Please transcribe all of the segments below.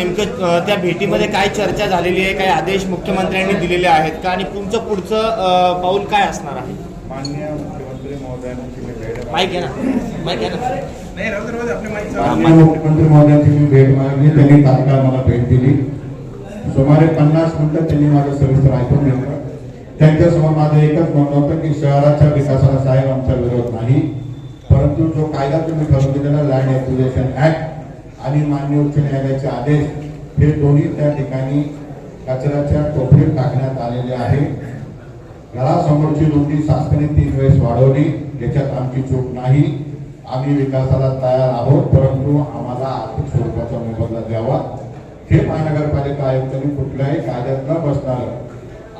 नेमकं त्या भेटीमध्ये काय चर्चा झालेली आहे काय आदेश मुख्यमंत्र्यांनी दिलेले आहेत का? आणि तुमचं पुढचं पाऊल काय असणार आहे? माननीय मुख्यमंत्री महोदयांची मी भेट माईक आहे ना. माईक आहे ना. माननीय मुख्यमंत्री महोदयांची मी भेट मागली त्यांनी तात्काळ मला भेट दिली. सुमारे पन्नास मिनिटं त्यांनी माझं सविस्तर ऐकून घेतलं. त्यांच्यासमोर माझं एकच म्हणणं होतं की शहराच्या विकासाला साहेब आमचा विरोध नाही. परंतु जो कायदा तुम्ही ठरवून दिलेला लँड ॲक्विजिशन ऍक्ट आणि मान्य उच्च न्यायालयाचे आदेश हे दोन्ही त्या ठिकाणी कचऱ्याच्या टोपलीत टाकण्यात आलेले आहे. घरासमोरची रुंदी शासनाने तीन वेळेस वाढवली याच्यात आमची चूक नाही. आम्ही विकासाला तयार आहोत परंतु आम्हाला आर्थिक स्वरूपाचा मोबदला द्यावा. हे महानगरपालिका आयुक्तांनी कुठल्याही कायद्यात न बसणार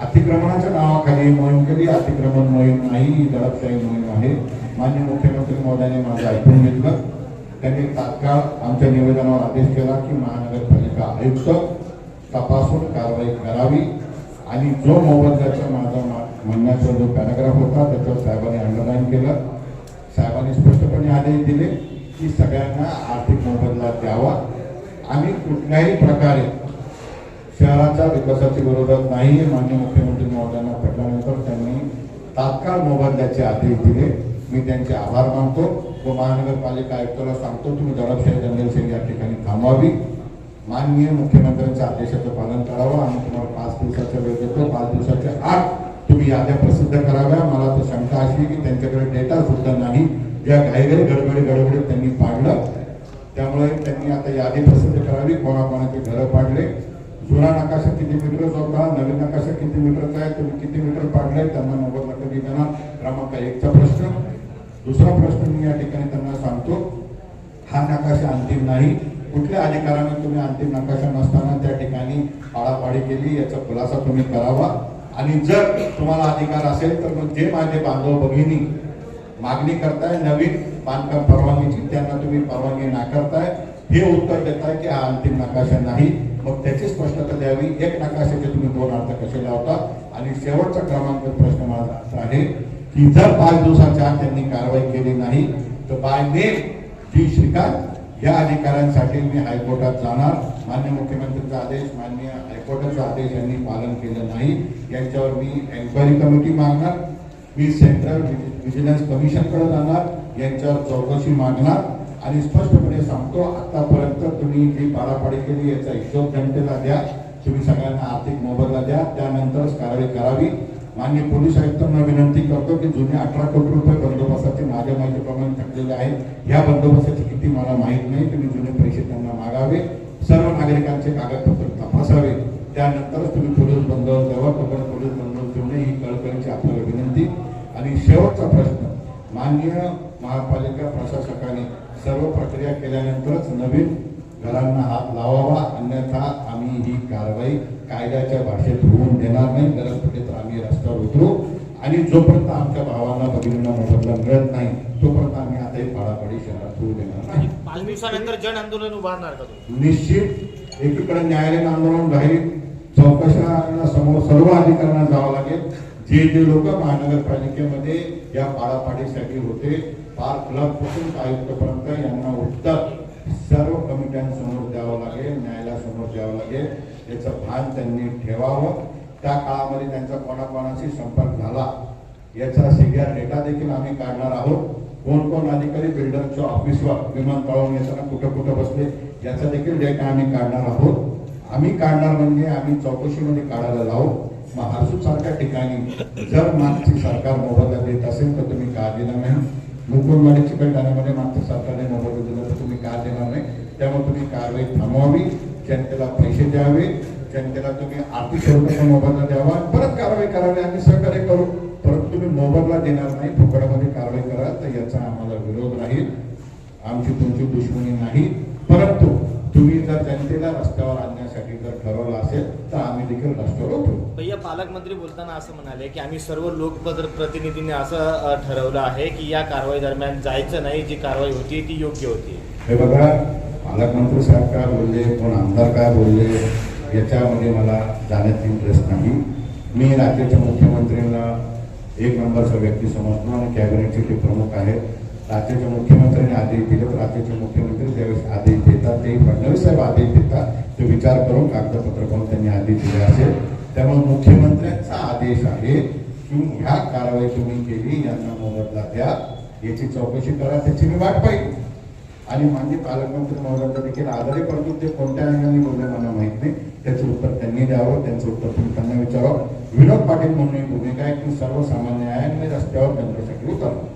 अतिक्रमणाच्या नावाखाली मोहीम केली. अतिक्रमण मोहीम नाही ही दडपशाही मोहीम आहे. मान्य मुख्यमंत्री महोदयाने माझं ऐकून घेतलं. त्यांनी तात्काळ आमच्या निवेदनावर आदेश केला की महानगरपालिका आयुक्त तपासून कारवाई करावी आणि जो मोबदल्याचा माझा म्हणण्याचा जो पॅराग्राफ होता त्याच्यावर साहेबांनी अंडरलाईन केलं. साहेबांनी स्पष्टपणे आदेश दिले की सगळ्यांना आर्थिक मोबदला द्यावा आम्ही कुठल्याही प्रकारे शहराच्या विकासाची विरोधात नाही हे मान्य मुख्यमंत्री महोदयांना पटल्यानंतर त्यांनी तात्काळ मोबदल्याचे आदेश दिले. मी त्यांचे आभार मानतो. व महानगरपालिका आयुक्ताला सांगतो तुम्ही दडपशाही दंगलशाही या ठिकाणी थांबवावी. माननीय मुख्यमंत्र्यांच्या आदेशाचं पालन करावं आम्ही तुम्हाला पाच दिवसाचा वेळ देतो. पाच दिवसाच्या आत तुम्ही याद्या प्रसिद्ध कराव्या. मला तर शंका अशी की त्यांच्याकडे डेटा सुद्धा नाही. ज्या घाईघाई गडबडी गडबडीत त्यांनी पाडलं त्यामुळे त्यांनी आता यादी प्रसिद्ध करावी. कोणाकोणाचे घरं पाडले. जुना नकाशा किती मीटरचा होता नवीन नकाशा किती मीटरचा आहे तुम्ही किती मीटर पाडले त्यांना नव्वद लाख क्रमांक एकचा प्रश्न. दुसरा प्रश्न मी या ठिकाणी त्यांना सांगतो हा नकाशा अंतिम नाही. कुठल्या अधिकाराने तुम्ही अंतिम नकाशा नसताना त्या ठिकाणी आळापाळी केली याचा खुलासा तुम्ही करावा. आणि जर तुम्हाला अधिकार असेल तर मग जे माझे बांधव भगिनी मागणी करताय नवीन बांधकाम परवानगीची त्यांना तुम्ही परवानगी नाकारताय. हे उत्तर देताय की हा अंतिम नकाशा नाही. मग त्याची स्पष्टता द्यावी. एक नकाशाचे तुम्ही दोन अर्थ कसे लावता? आणि शेवटचा क्रमांक प्रश्न माझा असा आहे की जर पाच दिवसाच्या आत त्यांनी कारवाई केली नाही तर बाय नेम जी श्रीकांत या अधिकाऱ्यांसाठी मी हायकोर्टात जाणार. मान्य मुख्यमंत्र्यांचा आदेश मान्य हायकोर्टाचा आदेश यांनी पालन केलं नाही. यांच्यावर मी एन्क्वायरी कमिटी मागणार. मी सेंट्रल व्हिजिलन्स कमिशनकडे जाणार. यांच्यावर चौकशी मागणार. आणि स्पष्टपणे सांगतो आतापर्यंत तुम्ही जी पाडापाडी केली याचा हिशोब जनतेला द्या. तुम्ही सगळ्यांना आर्थिक मोबदला द्या. त्यानंतरच कारवाई करावी. मान्य पोलीस आयुक्तांना विनंती करतो की जुने अठरा कोटी रुपये बंदोबस्ताचे माझ्या माहितीप्रमाणे थकलेले आहेत या बंदोबस्ताची किती मला माहीत नाही. तुम्ही जुने पैसे त्यांना मागावे. सर्व नागरिकांचे कागदपत्र तपासावे. त्यानंतरच तुम्ही पोलीस बंदोबस्त द्यावा. तोपर्यंत पोलीस बंदोबस्त देऊ नये ही कळकळीची आपल्याला विनंती. आणि शेवटचा प्रश्न माननीय महापालिका प्रशासकाने सर्व प्रक्रिया केल्यानंतरच नवीन घरांना हात लावावा अन्यथा आम्ही ही कारवाई कायद्याच्या भाषेत होऊन देणार नाही. गरज पडली तर आम्ही रस्त्यावर उतरू. आणि जोपर्यंत आमच्या भावांना भगिनींना मोबदला मिळत नाही तोपर्यंत आम्ही आता ही पाडापाडी शहरात होऊ देणार नाही. पाच दिवसानंतर जन आंदोलन उभारणार का निश्चित. एकीकडे न्यायालयीन आंदोलन राहील. चौकशा समोर सर्व अधिकाऱ्यांना जावं लागेल. जे जे लोक महानगरपालिकेमध्ये या पाडापाडीसाठी होते फार क्लबपासून आयुक्तपर्यंत यांना उत्तर सर्व कमिट्यांसमोर द्यावं लागेल न्यायालयासमोर द्यावं लागेल. याचं भान त्यांनी ठेवावं. त्या काळामध्ये त्यांचा कोणाकोणाशी संपर्क झाला याचा सीबीआर डेटा देखील आम्ही काढणार आहोत. कोण कोण अधिकारी बिल्डरच्या ऑफिसवर विमानतळावर येताना कुठं कुठं बसले याचा देखील डेटा आम्ही काढणार आहोत. आम्ही काढणार म्हणजे आम्ही चौकशीमध्ये काढायला लावू. मग हरसूद सारख्या ठिकाणी जर मागची सरकार मोबदला देत असेल तर तुम्ही का दिला नाही मुकुंदवाडी चिकलठाण्यामध्ये मागच्या सरकारने मोबदला दिला तर तुम्ही का देणार नाही त्यामुळे तुम्ही कारवाई थांबवावी जनतेला पैसे द्यावे जनतेला तुम्ही आर्थिक स्वरूपाचा मोबदला द्यावा. परत कारवाई करावी आम्ही सहकार्य करू. परंतु तुम्ही मोबदला देणार नाही फुकटामध्ये कारवाई करा तर याचा आम्हाला विरोध राहील. आमची तुमची दुश्मनी नाही. परंतु तुम्ही जर जनतेला रस्त्यावर आणण्यासाठी जर ठरवलं असेल तर आम्ही देखील रस्त्यावर उतरू. भैया पालकमंत्री बोलताना असं म्हणाले की आम्ही सर्व लोकप्रतिनिधींनी असं ठरवलं आहे की या कारवाई दरम्यान जायचं नाही जी कारवाई होती ती योग्य होती. हे बघा पालकमंत्री साहेब काय बोलले कोण आमदार काय बोलले याच्यामध्ये मला जाण्यात इंटरेस्ट नाही. मी राज्याच्या मुख्यमंत्र्यांना एक नंबरचा व्यक्ती समजतो आणि कॅबिनेटचे ते प्रमुख आहेत. राज्याच्या मुख्यमंत्र्यांनी आदेश दिले तर राज्याचे मुख्यमंत्री ज्यावेळेस आदेश देतात. ते फडणवीस साहेब आदेश देतात. तो विचार करून कागदपत्र करून त्यांनी आदेश दिले असेल. त्यामुळे मुख्यमंत्र्यांचा आदेश आहे की ह्या कारवाई तुम्ही केली यांना मोबदला द्या. याची चौकशी करा त्याची मी वाट पाहिजे आणि माननीय पालकमंत्री महोदयांचा देखील आदर आहे परंतु ते कोणत्या अंगाने बोलले मला माहीत नाही. त्याचं उत्तर त्यांनी द्यावं त्यांचं उत्तर तुम्ही त्यांना विचारावं. विनोद पाटील म्हणून भूमिका आहे की सर्वसामान्य आहे. आणि रस्त्यावर त्यांच्यासाठी उतरवा